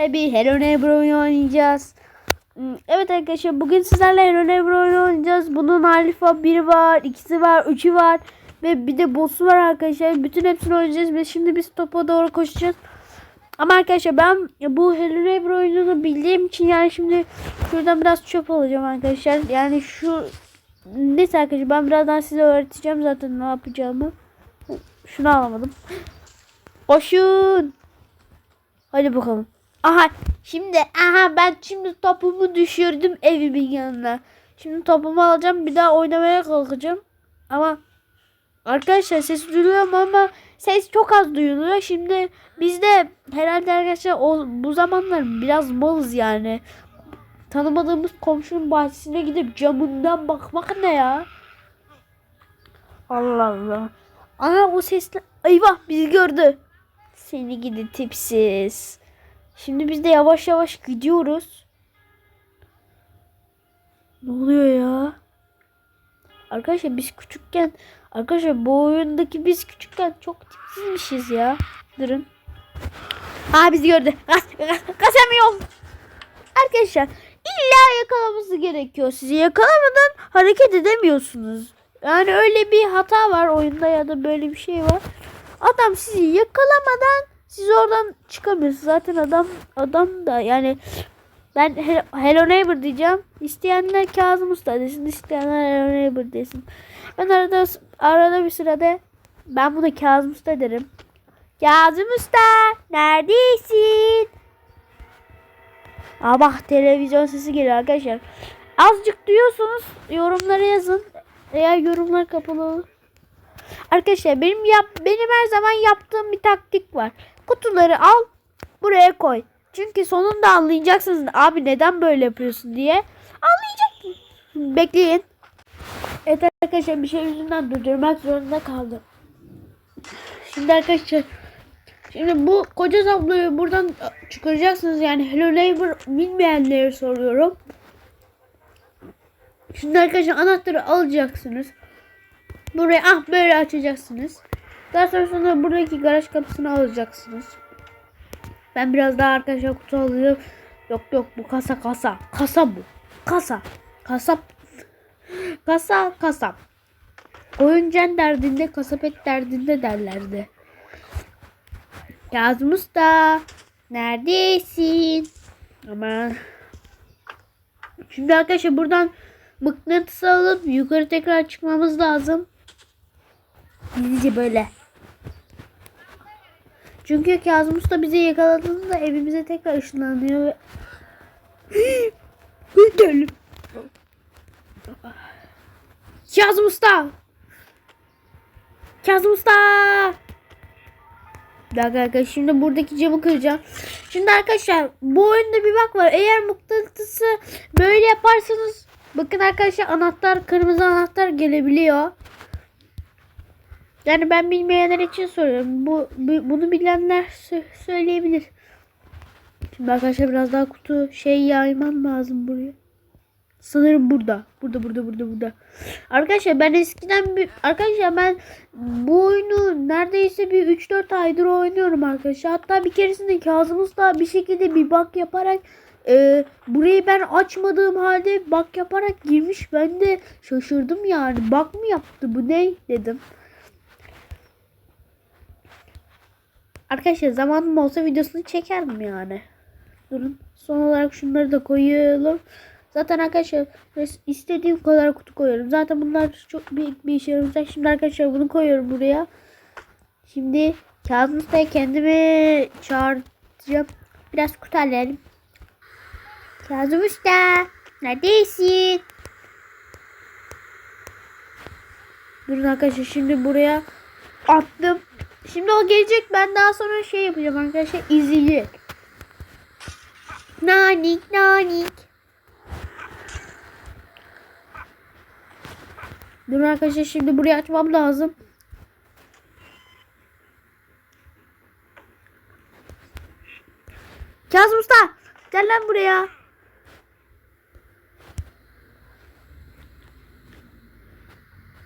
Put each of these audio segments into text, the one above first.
bir Hello Neighbor oynayacağız. Hmm, Evet arkadaşlar bugün sizlerle Hello Neighbor oynayacağız. Bunun alfa 1'i var, 2'si var, 3'ü var ve bir de boss'u var arkadaşlar. Bütün hepsini oynayacağız ve şimdi biz topa doğru koşacağız. Ama arkadaşlar ben bu Hello Neighbor oyununu bildiğim için yani şimdi şuradan biraz çöp alacağım arkadaşlar. Yani şu neyse arkadaşlar ben birazdan size öğreteceğim zaten ne yapacağımı. Şunu alamadım. Koşun. Hadi bakalım. Aha şimdi aha ben şimdi topumu düşürdüm evimin yanına. Şimdi topumu alacağım bir daha oynamaya kalkacağım. Ama arkadaşlar ses duyuluyor mu ama ses çok az duyuluyor. Şimdi biz de herhalde arkadaşlar o, bu zamanlar biraz malız yani. Tanımadığımız komşunun bahçesine gidip camından bakmak ne ya? Allah Allah. Ana o sesle eyvah bizi gördü. Seni gidi tipsiz. Şimdi biz de yavaş yavaş gidiyoruz. Ne oluyor ya? Arkadaşlar biz küçükken arkadaşlar bu oyundaki biz küçükken çok tipsizmişiz ya. Durun. Aa bizi gördü. Kas, kas, kasamıyorum. Arkadaşlar illa yakalaması gerekiyor. Sizi yakalamadan hareket edemiyorsunuz. Yani öyle bir hata var oyunda ya da böyle bir şey var. Adam sizi yakalamadan siz oradan çıkamıyorsunuz. Zaten adam adam da yani ben He- Hello Neighbor diyeceğim. İsteyenler Kazım Usta desin. isteyenler Hello Neighbor desin. Ben arada arada bir sırada ben bunu Kazım Usta derim. Kazım Usta neredesin? Aa bak televizyon sesi geliyor arkadaşlar. Azıcık duyuyorsunuz yorumlara yazın. Eğer yorumlar kapalı. Arkadaşlar benim yap benim her zaman yaptığım bir taktik var. Kutuları al buraya koy. Çünkü sonunda anlayacaksınız abi neden böyle yapıyorsun diye. Anlayacaksınız. Bekleyin. Evet arkadaşlar bir şey yüzünden durdurmak zorunda kaldım. Şimdi arkadaşlar Şimdi bu koca tabloyu buradan çıkaracaksınız yani Hello Neighbor bilmeyenlere soruyorum. Şimdi arkadaşlar anahtarı alacaksınız. Burayı ah böyle açacaksınız. Daha sonrasında buradaki garaj kapısını alacaksınız. Ben biraz daha arkadaşlar kutu alıyorum. Yok yok bu kasa kasa. Kasa bu. Kasa. Kasap. Kasa kasap. Oyuncak derdinde kasap et derdinde derlerdi. Kazım Usta. Neredesin? Aman. Şimdi arkadaşlar buradan mıknatıs alıp yukarı tekrar çıkmamız lazım. Gizlice böyle. Çünkü Kazım Usta bizi yakaladığında evimize tekrar ışınlanıyor ve Gidelim. Kazım Usta. Kazım Usta. Arkadaşlar şimdi buradaki camı kıracağım. Şimdi arkadaşlar bu oyunda bir bak var. Eğer mıknatısı böyle yaparsanız bakın arkadaşlar anahtar kırmızı anahtar gelebiliyor. Yani ben bilmeyenler için soruyorum. Bu, bu- bunu bilenler sö- söyleyebilir. Şimdi arkadaşlar biraz daha kutu şey yaymam lazım buraya. Sanırım burada. Burada burada burada burada. Arkadaşlar ben eskiden bir arkadaşlar ben bu oyunu neredeyse bir 3-4 aydır oynuyorum arkadaşlar. Hatta bir keresinde Kazım Usta bir şekilde bir bak yaparak e, burayı ben açmadığım halde bak yaparak girmiş. Ben de şaşırdım yani. Bak mı yaptı bu ne dedim. Arkadaşlar zamanım olsa videosunu çekerdim yani. Durun. Son olarak şunları da koyalım. Zaten arkadaşlar istediğim kadar kutu koyuyorum. Zaten bunlar çok büyük bir işe yarayacak. Şimdi arkadaşlar bunu koyuyorum buraya. Şimdi Kazım Usta'ya kendimi çağıracağım. Biraz kutu alalım. Kazım Usta. Neredesin? Durun arkadaşlar şimdi buraya attım. Şimdi o gelecek. Ben daha sonra şey yapacağım arkadaşlar. izleyecek. Nanik nanik. Dur arkadaşlar şimdi burayı açmam lazım. Kazım Usta gel lan buraya.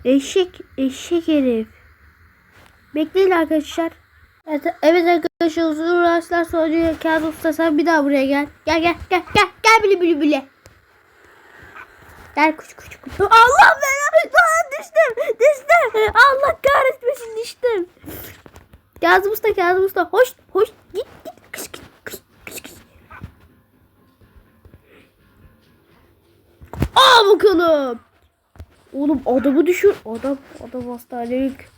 Eşek eşek herif. Bekleyin arkadaşlar. Evet, evet arkadaşlar uzun uğraşlar sonra kağıt usta sen bir daha buraya gel. Gel gel gel gel gel bili bili bili. Gel kuş kuş kuş. Allah belanı düştüm düştüm. Allah kahretmesin düştüm. Kazım usta Kazım usta hoş hoş git git kış kış kış kış kış. Al bakalım. Oğlum adamı düşür. Adam adam hastanelik.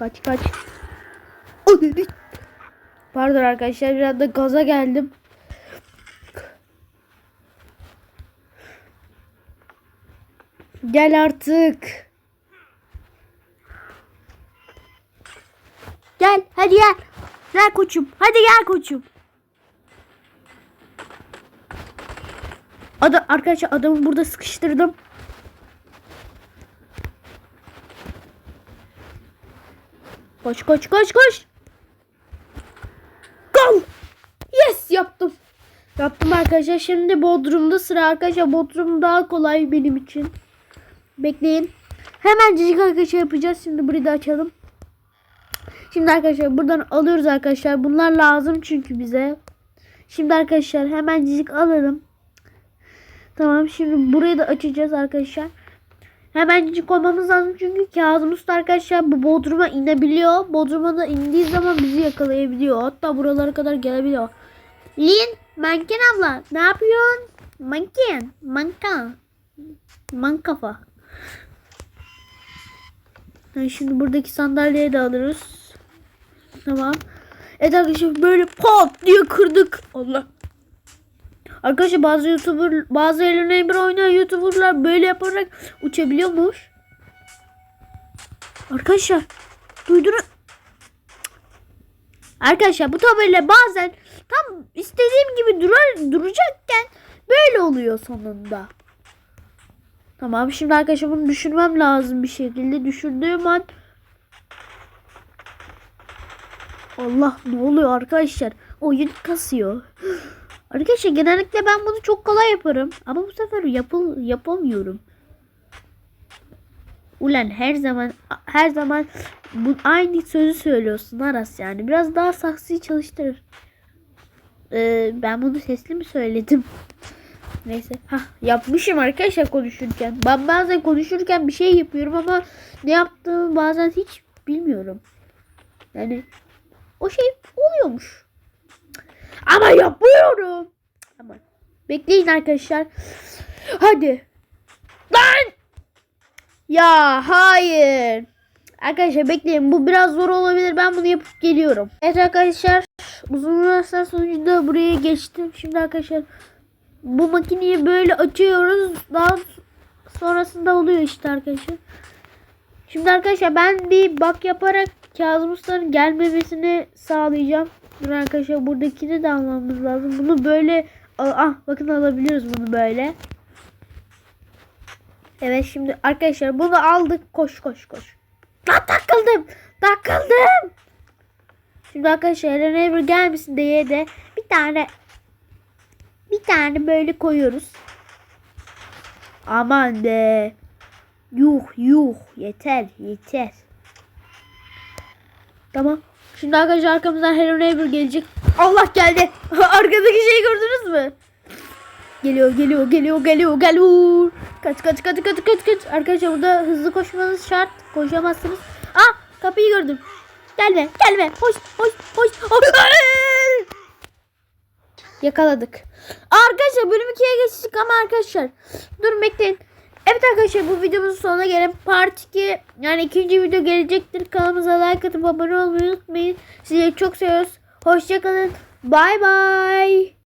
Kaç kaç. Ananı. Pardon arkadaşlar biraz da gaza geldim. Gel artık. Gel hadi gel. Gel koçum. Hadi gel koçum. Ada arkadaşlar adamı burada sıkıştırdım. Koş koş koş koş. Go. Yes yaptım. Yaptım arkadaşlar. Şimdi Bodrum'da sıra arkadaşlar. Bodrum daha kolay benim için. Bekleyin. Hemen cicik arkadaşlar yapacağız. Şimdi burayı da açalım. Şimdi arkadaşlar buradan alıyoruz arkadaşlar. Bunlar lazım çünkü bize. Şimdi arkadaşlar hemen cicik alalım. Tamam şimdi burayı da açacağız arkadaşlar. Hemen cicik koymamız lazım çünkü Kazım Usta arkadaşlar bu Bodrum'a inebiliyor. Bodrum'a da indiği zaman bizi yakalayabiliyor. Hatta buralara kadar gelebiliyor. Lin, Manken abla ne yapıyorsun? Manken, manka. Man kafa. Ha, Şimdi buradaki sandalyeyi de alırız. Tamam. Evet arkadaşlar böyle pat diye kırdık. Allah. Arkadaşlar bazı YouTuber bazı Hello Neighbor oynayan YouTuber'lar böyle yaparak uçabiliyormuş. Arkadaşlar duydunuz. Arkadaşlar bu tabela bazen tam istediğim gibi durar, duracakken böyle oluyor sonunda. Tamam şimdi arkadaşlar bunu düşürmem lazım bir şekilde. Düşürdüğüm an Allah ne oluyor arkadaşlar? Oyun kasıyor. Arkadaşlar genellikle ben bunu çok kolay yaparım. Ama bu sefer yapıl yapamıyorum. Ulan her zaman her zaman bu aynı sözü söylüyorsun Aras yani. Biraz daha saksıyı çalıştırır. Ee, ben bunu sesli mi söyledim? Neyse. Hah, yapmışım arkadaşlar konuşurken. Ben bazen konuşurken bir şey yapıyorum ama ne yaptığımı bazen hiç bilmiyorum. Yani o şey oluyormuş. Ama yapıyorum. Ama bekleyin arkadaşlar. Hadi. Lan! Ya hayır. Arkadaşlar bekleyin. Bu biraz zor olabilir. Ben bunu yapıp geliyorum. Evet arkadaşlar. Uzun uğraşlar sonucunda buraya geçtim. Şimdi arkadaşlar bu makineyi böyle açıyoruz. Daha sonrasında oluyor işte arkadaşlar. Şimdi arkadaşlar ben bir bak yaparak Kazım gelmemesini sağlayacağım. Dur arkadaşlar buradakini de almamız lazım. Bunu böyle ah bakın alabiliyoruz bunu böyle. Evet şimdi arkadaşlar bunu aldık. Koş koş koş. Lan takıldım. Takıldım. Şimdi arkadaşlar Hello Neighbor gelmesin diye de bir tane bir tane böyle koyuyoruz. Aman de. Yuh yuh yeter yeter. Tamam. Şimdi arkadaşlar arkamızdan Hello Neighbor gelecek. Allah geldi. Arkadaki şeyi gördünüz mü? Geliyor geliyor geliyor geliyor geliyor. Kaç kaç kaç kaç kaç kaç. Arkadaşlar burada hızlı koşmanız şart. Koşamazsınız. Ah kapıyı gördüm. Gelme gelme. Hoş hoş hoş. hoş. Yakaladık. Arkadaşlar bölüm 2'ye geçtik ama arkadaşlar. Durun bekleyin. Evet arkadaşlar bu videomuzun sonuna gelen part 2 yani ikinci video gelecektir. Kanalımıza like atıp abone olmayı unutmayın. Sizi çok seviyoruz. Hoşçakalın. Bay bay.